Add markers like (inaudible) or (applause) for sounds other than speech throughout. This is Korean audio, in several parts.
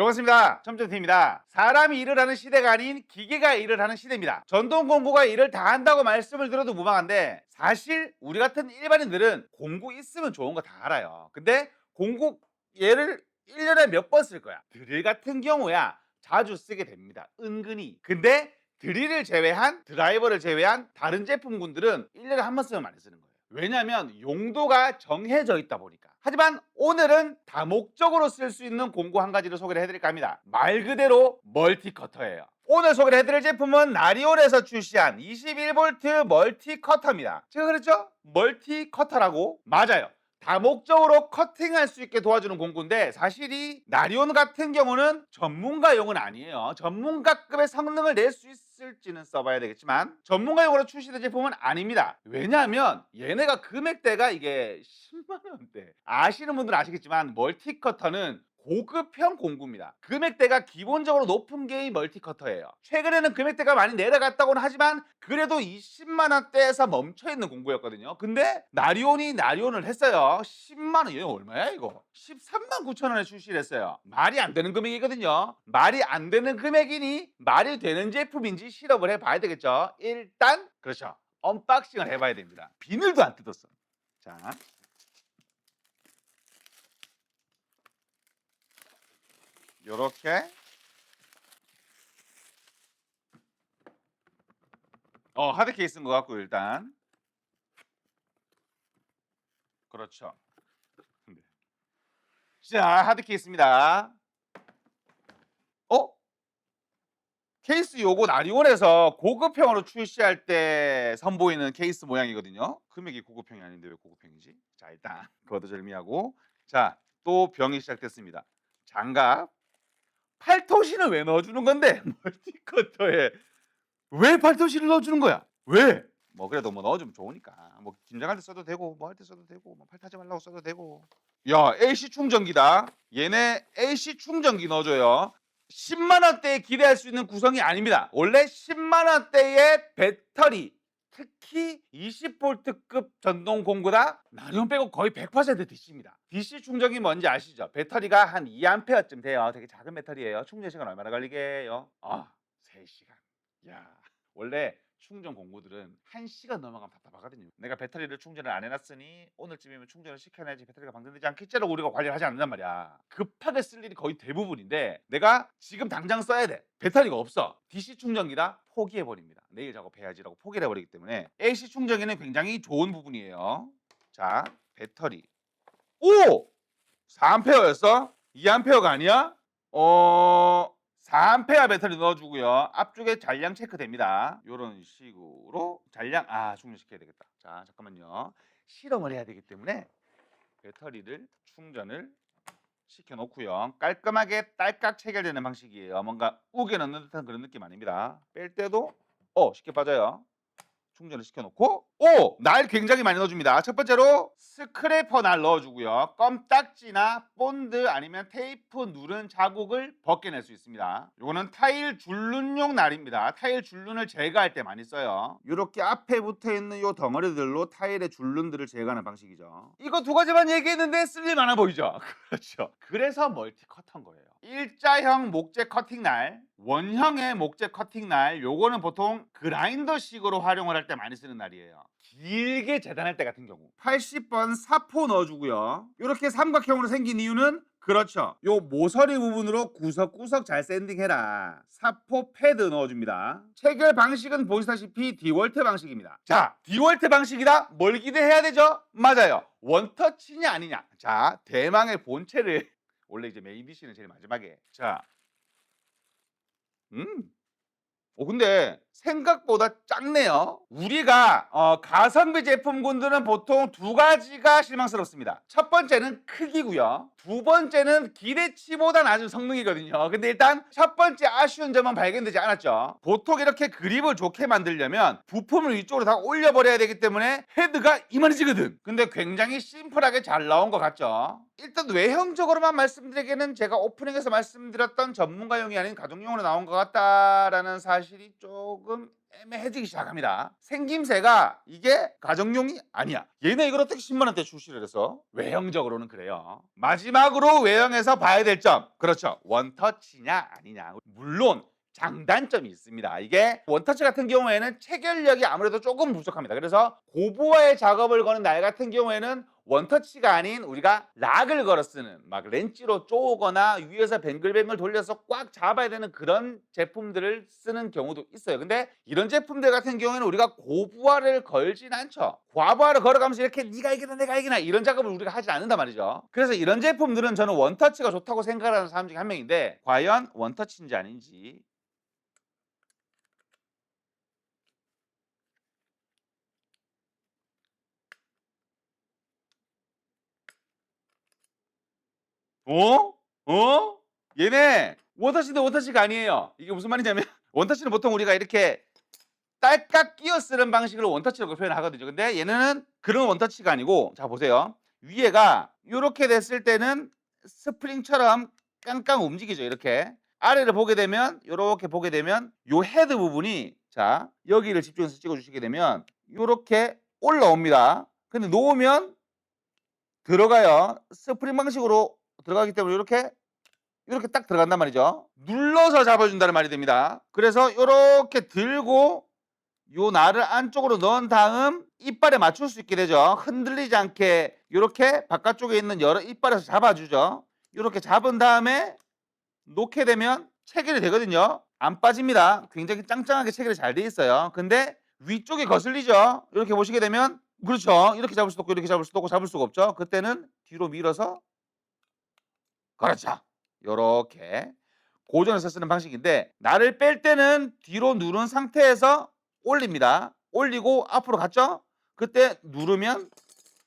반갑습니다. 첨점팀입니다. 사람이 일을 하는 시대가 아닌 기계가 일을 하는 시대입니다. 전동 공구가 일을 다 한다고 말씀을 드려도 무방한데 사실 우리 같은 일반인들은 공구 있으면 좋은 거 다 알아요. 근데 공구 얘를 1년에 몇 번 쓸 거야? 드릴 같은 경우야 자주 쓰게 됩니다. 은근히. 근데 드릴을 제외한 드라이버를 제외한 다른 제품군들은 1년에 한 번 쓰면 많이 쓰는 거예요. 왜냐하면 용도가 정해져 있다 보니까. 하지만 오늘은 다목적으로 쓸 수 있는 공구 한 가지를 소개를 해드릴까 합니다. 말 그대로 멀티커터예요. 오늘 소개를 해드릴 제품은 나리온에서 출시한 21V 멀티커터입니다. 제가 그랬죠? 멀티커터라고? 맞아요. 다목적으로 커팅할 수 있게 도와주는 공구인데 사실 이 나리온 같은 경우는 전문가용은 아니에요. 전문가급의 성능을 낼 수 있을지는 써봐야 되겠지만 전문가용으로 출시된 제품은 아닙니다. 왜냐하면 얘네가 금액대가 이게 10만 원대. 아시는 분들은 아시겠지만 멀티커터는 고급형 공구입니다. 금액대가 기본적으로 높은 게이 멀티커터예요. 최근에는 금액대가 많이 내려갔다고는 하지만 그래도 20만 원대에서 멈춰 있는 공구였거든요. 근데 나리온이 나리온을 했어요. 10만 원, 이거 얼마야 이거? 13만 9천 원에 출시를 했어요. 말이 안 되는 금액이거든요. 말이 안 되는 금액이니 말이 되는 제품인지 실험을 해봐야 되겠죠. 일단 그렇죠. 언박싱을 해봐야 됩니다. 비늘도 안 뜯었어. 자, 요렇게. 어 하드 케이스인 것 같고 일단. 그렇죠. 네. 자 하드 케이스입니다. 어? 케이스 요거 나리온에서 고급형으로 출시할 때 선보이는 케이스 모양이거든요. 금액이 고급형이 아닌데 왜 고급형이지? 자 일단 그것도 절미하고. 자 또 병이 시작됐습니다. 장갑 팔토시는 왜 넣어주는 건데? (laughs) 멀티커터에. 왜 팔토시를 넣어주는 거야? 왜? 뭐 그래도 뭐 넣어주면 좋으니까. 뭐 김장할 때 써도 되고 뭐 할 때 써도 되고 뭐 팔타지 말라고 써도 되고. 야 AC 충전기다. 얘네 AC 충전기 넣어줘요. 10만 원대에 기대할 수 있는 구성이 아닙니다. 원래 10만 원대의 배터리 특히 20V급 전동 공구다 나리온 빼고 거의 100% DC입니다. DC 충전기 뭔지 아시죠? 배터리가 한 2A쯤 돼요. 되게 작은 배터리예요. 충전 시간 얼마나 걸리게요? 아, 3시간. 야, 원래 충전 공구들은 1시간 넘어가면 답답하거든요. 내가 배터리를 충전을 안 해놨으니 오늘쯤이면 충전을 시켜놔야지 배터리가 방전되지 않겠지라고 우리가 관리를 하지 않는단 말이야. 급하게 쓸 일이 거의 대부분인데 내가 지금 당장 써야 돼. 배터리가 없어. DC 충전기다 포기해버립니다. 내일 작업해야지라고 포기를 해버리기 때문에 AC 충전기는 굉장히 좋은 부분이에요. 자, 배터리. 오! 4A였어? 2A가 아니야? 어... 4A 배터리 넣어주고요. 앞쪽에 잔량 체크됩니다. 이런 식으로 잔량 아 충전시켜야 되겠다. 자 잠깐만요. 실험을 해야 되기 때문에 배터리를 충전을 시켜놓고요. 깔끔하게 딸깍 체결되는 방식이에요. 뭔가 우겨 넣는 듯한 그런 느낌 아닙니다. 뺄 때도 어 쉽게 빠져요. 충전을 시켜놓고 오! 날 굉장히 많이 넣어줍니다. 첫 번째로 스크래퍼 날 넣어주고요. 껌딱지나 본드 아니면 테이프 누른 자국을 벗겨낼 수 있습니다. 요거는 타일 줄눈용 날입니다. 타일 줄눈을 제거할 때 많이 써요. 이렇게 앞에 붙어있는 요 덩어리들로 타일의 줄눈들을 제거하는 방식이죠. 이거 두 가지만 얘기했는데 쓸일 많아 보이죠? (laughs) 그렇죠. 그래서 멀티커터인 거예요. 일자형 목재 커팅 날, 원형의 목재 커팅 날, 요거는 보통 그라인더식으로 활용을 할 때 많이 쓰는 날이에요. 길게 재단할 때 같은 경우 80번 사포 넣어주고요. 이렇게 삼각형으로 생긴 이유는 그렇죠. 요 모서리 부분으로 구석구석 잘 샌딩해라. 사포 패드 넣어줍니다. 체결 방식은 보시다시피 디월트 방식입니다. 자, 디월트 방식이다. 뭘 기대해야 되죠? 맞아요. 원터치냐 아니냐. 자, 대망의 본체를 원래 이제 메인 디시는 제일 마지막에. 자, 음. 어 근데 생각보다 작네요. 우리가 어, 가성비 제품군들은 보통 두 가지가 실망스럽습니다. 첫 번째는 크기고요. 두 번째는 기대치보다 낮은 성능이거든요. 근데 일단 첫 번째 아쉬운 점은 발견되지 않았죠. 보통 이렇게 그립을 좋게 만들려면 부품을 위쪽으로 다 올려버려야 되기 때문에 헤드가 이만해지거든. 근데 굉장히 심플하게 잘 나온 것 같죠. 일단 외형적으로만 말씀드리기에는 제가 오프닝에서 말씀드렸던 전문가용이 아닌 가정용으로 나온 것 같다라는 사실이 조금 조금 애매해지기 시작합니다. 생김새가 이게 가정용이 아니야. 얘네 이걸 어떻게 10만 원대 출시를 해서 외형적으로는 그래요. 마지막으로 외형에서 봐야 될 점. 그렇죠. 원터치냐 아니냐. 물론 장단점이 있습니다. 이게 원터치 같은 경우에는 체결력이 아무래도 조금 부족합니다. 그래서 고부하의 작업을 거는 날 같은 경우에는 원터치가 아닌 우리가 락을 걸어 쓰는 막 렌치로 쪼거나 위에서 뱅글뱅글 돌려서 꽉 잡아야 되는 그런 제품들을 쓰는 경우도 있어요. 근데 이런 제품들 같은 경우에는 우리가 고부하를 걸진 않죠. 과부하를 걸어가면서 이렇게 네가 이기나 내가 이기나 이런 작업을 우리가 하지 않는단 말이죠. 그래서 이런 제품들은 저는 원터치가 좋다고 생각하는 사람 중에 한 명인데 과연 원터치인지 아닌지 어? 어? 얘네 원터치인데 원터치가 아니에요. 이게 무슨 말이냐면 (laughs) 원터치는 보통 우리가 이렇게 딸깍 끼어 쓰는 방식으로 원터치라고 표현하거든요. 근데 얘네는 그런 원터치가 아니고 자 보세요. 위에가 이렇게 됐을 때는 스프링처럼 깡깡 움직이죠. 이렇게 아래를 보게 되면 이렇게 보게 되면 요 헤드 부분이 자 여기를 집중해서 찍어주시게 되면 이렇게 올라옵니다. 근데 놓으면 들어가요. 스프링 방식으로 들어가기 때문에 이렇게 이렇게 딱 들어간단 말이죠. 눌러서 잡아준다는 말이 됩니다. 그래서 이렇게 들고 요 날을 안쪽으로 넣은 다음 이빨에 맞출 수 있게 되죠. 흔들리지 않게 이렇게 바깥쪽에 있는 여러 이빨에서 잡아주죠. 이렇게 잡은 다음에 놓게 되면 체결이 되거든요. 안 빠집니다. 굉장히 짱짱하게 체결이 잘 돼 있어요. 근데 위쪽에 거슬리죠. 이렇게 보시게 되면 그렇죠. 이렇게 잡을 수도 없고 이렇게 잡을 수도 없고 잡을 수가 없죠. 그때는 뒤로 밀어서 그렇죠. 요렇게 고정해서 쓰는 방식인데 날을 뺄 때는 뒤로 누른 상태에서 올립니다. 올리고 앞으로 갔죠? 그때 누르면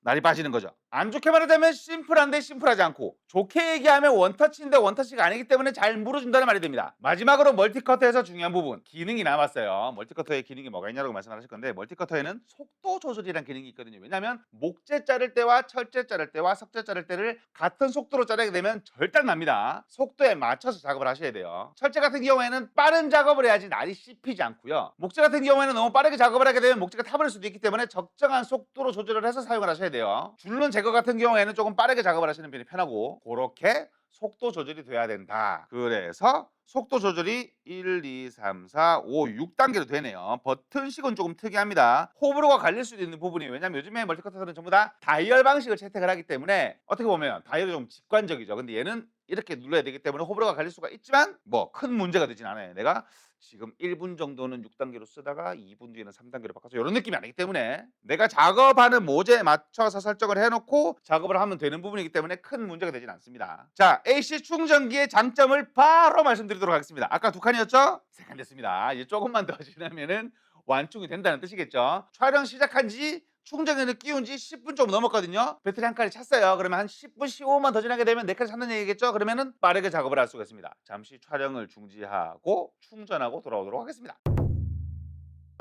날이 빠지는 거죠. 안 좋게 말하자면 심플한데 심플하지 않고 좋게 얘기하면 원터치인데 원터치가 아니기 때문에 잘 물어준다는 말이 됩니다. 마지막으로 멀티커터에서 중요한 부분 기능이 남았어요. 멀티커터의 기능이 뭐가 있냐고 말씀하실 건데 멀티커터에는 속도 조절이라는 기능이 있거든요. 왜냐하면 목재 자를 때와 철재 자를 때와 석재 자를 때를 같은 속도로 자르게 되면 절단 납니다. 속도에 맞춰서 작업을 하셔야 돼요. 철재 같은 경우에는 빠른 작업을 해야지 날이 씹히지 않고요. 목재 같은 경우에는 너무 빠르게 작업을 하게 되면 목재가 타버릴 수도 있기 때문에 적정한 속도로 조절을 해서 사용을 하셔야 돼요. 줄눈 제거 같은 경우에는 조금 빠르게 작업을 하시는 편이 편하고 그렇게 속도 조절이 돼야 된다. 그래서 속도 조절이 1, 2, 3, 4, 5, 6단계로 되네요. 버튼식은 조금 특이합니다. 호불호가 갈릴 수도 있는 부분이 왜냐면 요즘에 멀티커터들은 전부 다 다이얼 방식을 채택을 하기 때문에 어떻게 보면 다이얼이 좀 직관적이죠. 근데 얘는 이렇게 눌러야 되기 때문에 호불호가 갈릴 수가 있지만 뭐 큰 문제가 되진 않아요. 내가 지금 1분 정도는 6단계로 쓰다가 2분 뒤에는 3단계로 바꿔서 이런 느낌이 아니기 때문에 내가 작업하는 모재에 맞춰서 설정을 해놓고 작업을 하면 되는 부분이기 때문에 큰 문제가 되진 않습니다. 자, AC 충전기의 장점을 바로 말씀드리도록 하겠습니다. 아까 두 칸이었죠? 세 칸 됐습니다. 이제 조금만 더 (laughs) 지나면은 완충이 된다는 뜻이겠죠. 촬영 시작한 지 충전기를 끼운 지 10분 좀 넘었거든요. 배터리 한 칸이 찼어요. 그러면 한 10분, 15분만 더 지나게 되면 네 칸이 찼는 얘기겠죠. 그러면은 빠르게 작업을 할 수가 있습니다. 잠시 촬영을 중지하고 충전하고 돌아오도록 하겠습니다.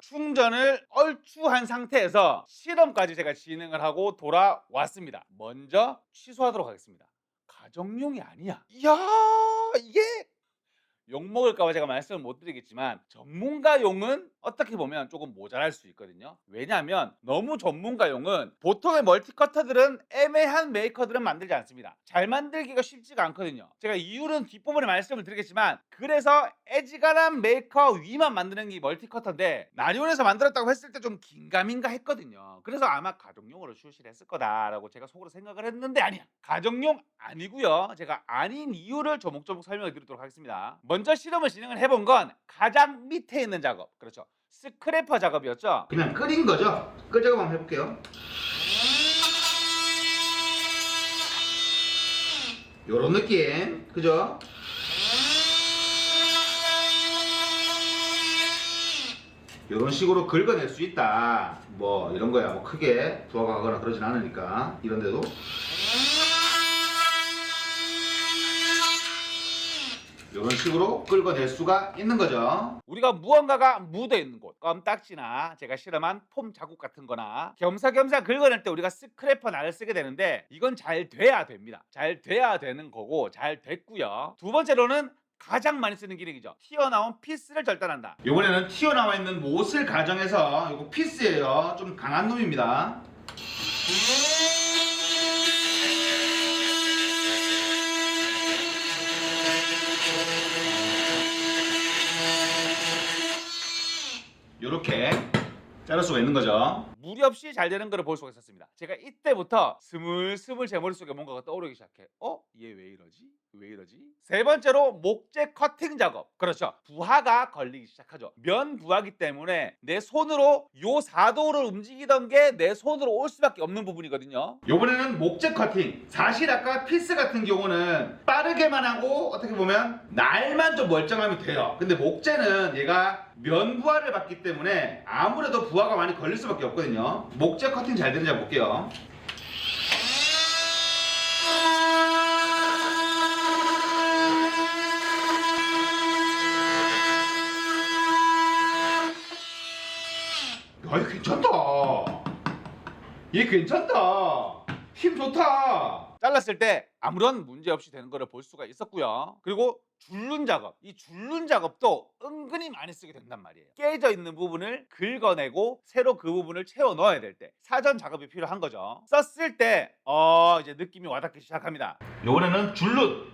충전을 얼추 한 상태에서 실험까지 제가 진행을 하고 돌아왔습니다. 먼저 취소하도록 하겠습니다. 가정용이 아니야. 이야, 이게 욕 먹을까봐 제가 말씀을 못 드리겠지만 전문가용은 어떻게 보면 조금 모자랄 수 있거든요. 왜냐하면 너무 전문가용은 보통의 멀티커터들은 애매한 메이커들은 만들지 않습니다. 잘 만들기가 쉽지가 않거든요. 제가 이유는 뒷부분에 말씀을 드리겠지만 그래서 애지간한 메이커 위만 만드는 게 멀티커터인데 나리온에서 만들었다고 했을 때 좀 긴가민가 했거든요. 그래서 아마 가정용으로 출시를 했을 거다라고 제가 속으로 생각을 했는데 아니야. 가정용 아니고요. 제가 아닌 이유를 조목조목 설명을 드리도록 하겠습니다. 먼저 실험을 진행을 해본 건 가장 밑에 있는 작업. 그렇죠. 스크래퍼 작업이었죠. 그냥 끓인 거죠. 끓 작업 한번 해볼게요. 요런 느낌. 그죠? 이런 식으로 긁어낼 수 있다. 뭐 이런 거야. 뭐 크게 부하가 가거나 그러진 않으니까 이런데도 이런 식으로 긁어낼 수가 있는 거죠. 우리가 무언가가 묻어 있는 곳, 껌딱지나 제가 실험한 폼 자국 같은 거나 겸사겸사 긁어낼 때 우리가 스크래퍼 날을 쓰게 되는데 이건 잘 돼야 됩니다. 잘 돼야 되는 거고 잘 됐고요. 두 번째로는 가장 많이 쓰는 기능이죠. 튀어나온 피스를 절단한다. 이번에는 튀어나와 있는 못을 가정해서 이거 피스예요. 좀 강한 놈입니다. 이렇게 자를 수가 있는 거죠. 무리 없이 잘 되는 거를 볼 수가 있었습니다. 제가 이때부터 스물스물 제 머릿속에 뭔가가 떠오르기 시작해. 어? 얘 왜 이러지? 왜 이러지? 세 번째로 목재 커팅 작업. 그렇죠. 부하가 걸리기 시작하죠. 면 부하기 때문에 내 손으로 요 사도를 움직이던 게 내 손으로 올 수밖에 없는 부분이거든요. 요번에는 목재 커팅. 사실 아까 피스 같은 경우는 빠르게만 하고 어떻게 보면 날만 좀 멀쩡하면 돼요. 근데 목재는 얘가 면 부하를 받기 때문에 아무래도 부하가 많이 걸릴 수밖에 없거든요. 목재 커팅 잘 되는지 한번 볼게요. 야, 이거 괜찮다. 얘 괜찮다. 힘 좋다. 잘랐을 때 아무런 문제 없이 되는 거를 볼 수가 있었고요. 그리고 줄눈 작업. 이 줄눈 작업도 은근히 많이 쓰게 된단 말이에요. 깨져 있는 부분을 긁어내고 새로 그 부분을 채워 넣어야 될 때 사전 작업이 필요한 거죠. 썼을 때 어, 이제 느낌이 와닿기 시작합니다. 요번에는 줄눈.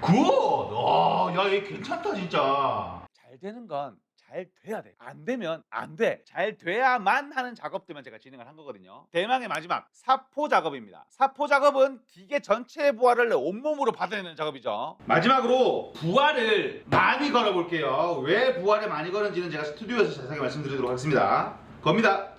굿! 어, 야, 얘 괜찮다, 진짜. 잘 되는 건 잘 돼야 돼. 안 되면 안 돼. 잘 돼야만 하는 작업들만 제가 진행을 한 거거든요. 대망의 마지막, 사포 작업입니다. 사포 작업은 기계 전체의 부하를 내 온몸으로 받아내는 작업이죠. 마지막으로 부하를 많이 걸어볼게요. 왜 부하를 많이 걸은지는 제가 스튜디오에서 자세하게 말씀드리도록 하겠습니다. 겁니다.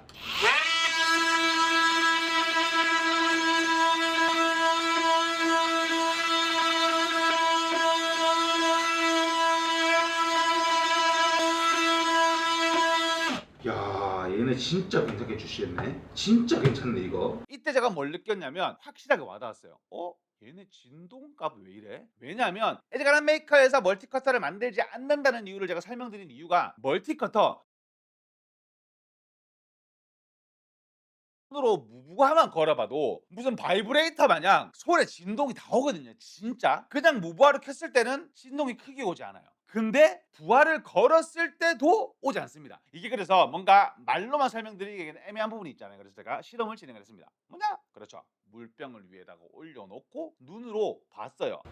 야 얘네 진짜 괜찮게 출시했네. 진짜 괜찮네 이거. 이때 제가 뭘 느꼈냐면 확실하게 와닿았어요. 어? 얘네 진동값 왜 이래? 왜냐하면 에드가란 메이커에서 멀티커터를 만들지 않는다는 이유를 제가 설명드린 이유가 멀티커터 손으로 무부하만 걸어봐도 무슨 바이브레이터 마냥 손에 진동이 다 오거든요 진짜. 그냥 무부하를 켰을 때는 진동이 크게 오지 않아요 근데 부하를 걸었을 때도 오지 않습니다 이게 그래서 뭔가 말로만 설명드리기에는 애매한 부분이 있잖아요 그래서 제가 실험을 진행을 했습니다 뭐냐? 그렇죠 물병을 위에다가 올려놓고 눈으로 봤어요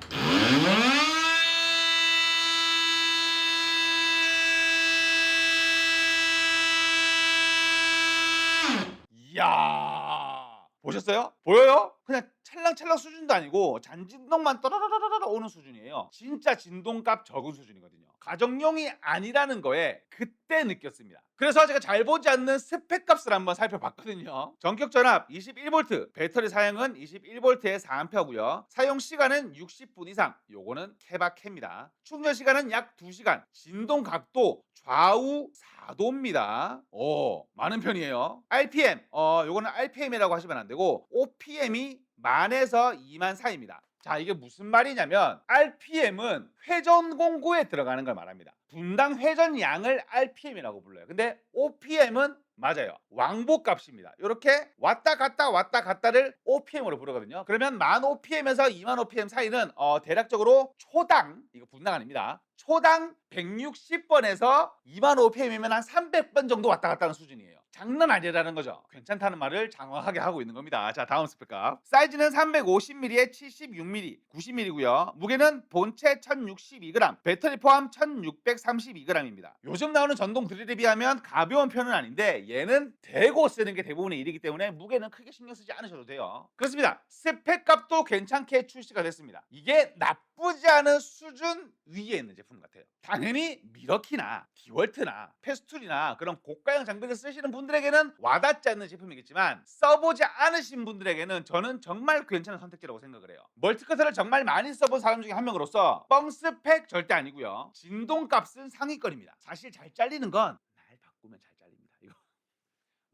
이야 보셨어요? 보여요? 그냥 찰랑찰랑 수준도 아니고 잔진동만 떠라라라라 오는 수준이에요. 진짜 진동값 적은 수준이거든요. 가정용이 아니라는 거에 그때 느꼈습니다. 그래서 제가 잘 보지 않는 스펙 값을 한번 살펴봤거든요. 전격 전압 21V, 배터리 사용은 21V에 4A고요. 사용 시간은 60분 이상. 요거는 케바케입니다. 충전 시간은 약 2시간. 진동 각도 좌우 4도입니다. 오, 많은 편이에요. RPM, 어, 요거는 RPM이라고 하시면 안 되고 OPM이 만에서 2만 사이입니다. 자, 이게 무슨 말이냐면 RPM은 회전 공구에 들어가는 걸 말합니다. 분당 회전 양을 RPM이라고 불러요. 근데 OPM은 맞아요. 왕복 값입니다. 이렇게 왔다 갔다 왔다 갔다를 OPM으로 부르거든요. 그러면 만 OPM에서 2만 OPM 사이는 어, 대략적으로 초당 이거 분당 아닙니다. 초당 160번에서 2만 OPM이면 한 300번 정도 왔다 갔다 하는 수준이에요. 장난 아니라는 거죠. 괜찮다는 말을 장황하게 하고 있는 겁니다. 자, 다음 스펙값. 사이즈는 350mm에 76mm, 90mm고요. 무게는 본체 1062g, 배터리 포함 1632g입니다. 요즘 나오는 전동 드릴에 비하면 가벼운 편은 아닌데 얘는 대고 쓰는 게 대부분의 일이기 때문에 무게는 크게 신경 쓰지 않으셔도 돼요. 그렇습니다. 스펙값도 괜찮게 출시가 됐습니다. 이게 나 쁘지 않은 수준 위에 있는 제품 같아요. 당연히 미러키나 디월트나 페스툴이나 그런 고가형 장비를 쓰시는 분들에게는 와닿지 않는 제품이겠지만 써보지 않으신 분들에게는 저는 정말 괜찮은 선택지라고 생각을 해요. 멀티커터를 정말 많이 써본 사람 중에 한 명으로서 뻥 스펙 절대 아니고요. 진동값은 상위권입니다. 사실 잘 잘리는 건 날 바꾸면 잘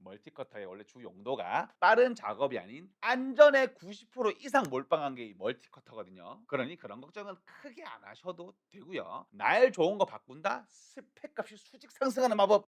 멀티커터의 원래 주 용도가 빠른 작업이 아닌 안전에 90% 이상 몰빵한 게 이 멀티커터거든요. 그러니 그런 걱정은 크게 안 하셔도 되고요. 날 좋은 거 바꾼다? 스펙 값이 수직 상승하는 마법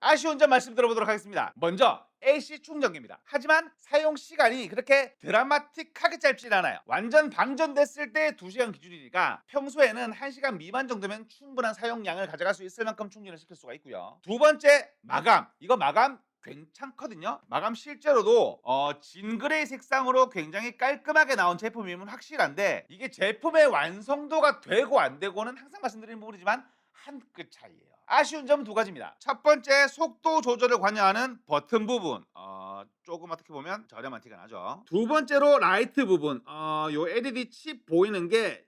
아쉬운 점 말씀 들어보도록 하겠습니다. 먼저 AC 충전기입니다. 하지만 사용 시간이 그렇게 드라마틱하게 짧진 않아요. 완전 방전됐을 때 2시간 기준이니까 평소에는 1시간 미만 정도면 충분한 사용량을 가져갈 수 있을 만큼 충전을 시킬 수가 있고요. 두 번째 마감. 이거 마감 괜찮거든요. 마감 실제로도 어, 진그레이 색상으로 굉장히 깔끔하게 나온 제품임은 확실한데 이게 제품의 완성도가 되고 안 되고는 항상 말씀드리는 부분이지만 한 끗 차이예요. 아쉬운 점은 두 가지입니다. 첫 번째 속도 조절을 관여하는 버튼 부분. 어, 조금 어떻게 보면 저렴한 티가 나죠. 두 번째로 라이트 부분. 어, 요 LED 칩 보이는 게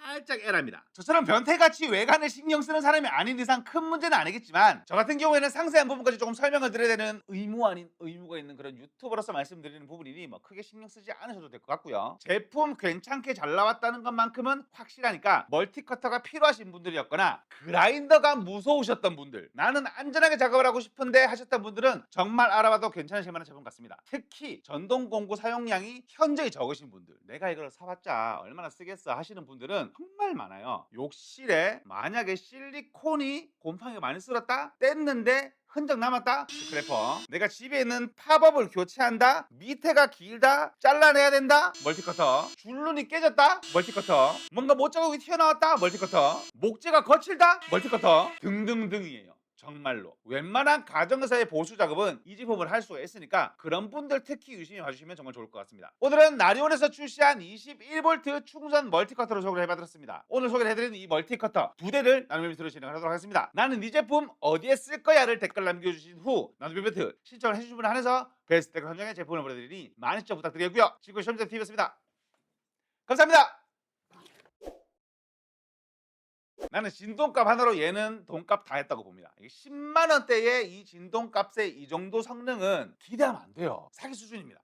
살짝 에라입니다. 저처럼 변태같이 외관을 신경 쓰는 사람이 아닌 이상 큰 문제는 아니겠지만 저 같은 경우에는 상세한 부분까지 조금 설명을 드려야 되는 의무 아닌 의무가 있는 그런 유튜버로서 말씀드리는 부분이니 뭐 크게 신경 쓰지 않으셔도 될 것 같고요. 제품 괜찮게 잘 나왔다는 것만큼은 확실하니까 멀티커터가 필요하신 분들이었거나 그라인더가 무서우셨던 분들 나는 안전하게 작업을 하고 싶은데 하셨던 분들은 정말 알아봐도 괜찮으실 만한 제품 같습니다. 특히 전동 공구 사용량이 현저히 적으신 분들 내가 이걸 사봤자 얼마나 쓰겠어 하시는 분들은 정말 많아요. 욕실에 만약에 실리콘이 곰팡이가 많이 쓸었다? 뗐는데 흔적 남았다? 스크래퍼. 내가 집에 있는 팝업을 교체한다? 밑에가 길다? 잘라내야 된다? 멀티커터. 줄눈이 깨졌다? 멀티커터. 뭔가 못 자국이 튀어나왔다? 멀티커터. 목재가 거칠다? 멀티커터. 등등등이에요 정말로 웬만한 가정사의 보수 작업은 이 제품을 할 수가 있으니까 그런 분들 특히 유심히 봐주시면 정말 좋을 것 같습니다. 오늘은 나리온에서 출시한 21V 충전 멀티커터를 소개를 해봐드렸습니다. 오늘 소개를 해드리는 이 멀티커터 두 대를 나눔 이벤트로 진행하도록 하겠습니다. 나는 이 제품 어디에 쓸 거야를 댓글 남겨주신 후 나눔 이벤트 신청을 해주신 분을 한해서 베스트 댓글 함정에 제품을 보내드리니 많은 시청 부탁드리고요. 지금까지 시험자 TV였습니다. 감사합니다 나는 진동값 하나로 얘는 돈값 다 했다고 봅니다. 이게 10만 원대의 이 진동값의 이 정도 성능은 기대하면 안 돼요. 사기 수준입니다.